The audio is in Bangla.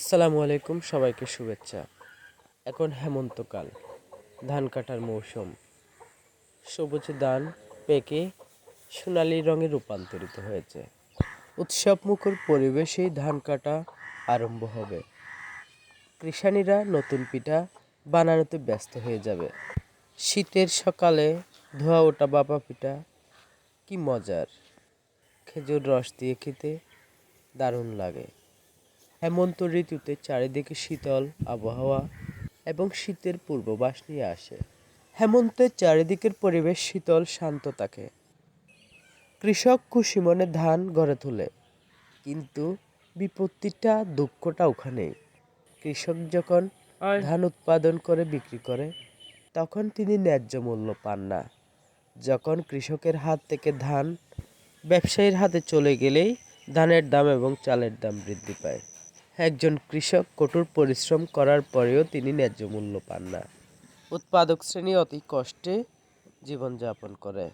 আসসালামু আলাইকুম, সবাইকে শুভেচ্ছা। এখন হেমন্তকাল, ধান কাটার মৌসুম। সবুজ ধান পেকে সোনালি রঙে রূপান্তরিত হয়েছে। উৎসব মুখর পরিবেশেই ধান কাটা আরম্ভ হবে। কৃষানীরা নতুন পিঠা বানানোতে ব্যস্ত হয়ে যাবে। শীতের সকালে ধোয়া ওঠা বাপা পিঠা, কি মজার। খেজুর রস দিয়ে খেতে দারুণ লাগে। হেমন্ত ঋতুতে চারিদিকে শীতল আবহাওয়া এবং শীতের পূর্ববাস নিয়ে আসে। হেমন্তের চারিদিকের পরিবেশ শীতল শান্ত থাকে। কৃষক খুশি মনে ধান গড়ে তোলে কিন্তু বিপত্তিটা দুঃখটা ওখানেই কৃষক যখন ধান উৎপাদন করে বিক্রি করে তখন তিনি ন্যায্য মূল্য পান না। যখন কৃষকের হাত থেকে ধান ব্যবসায়ীর হাতে চলে গেলেই ধানের দাম এবং চালের দাম বৃদ্ধি পায়। একজন কৃষক কঠোর পরিশ্রম করার পরেও তিনি ন্যায্য মূল্য পান না। উৎপাদক শ্রেণি অতি কষ্টে জীবনযাপন করে।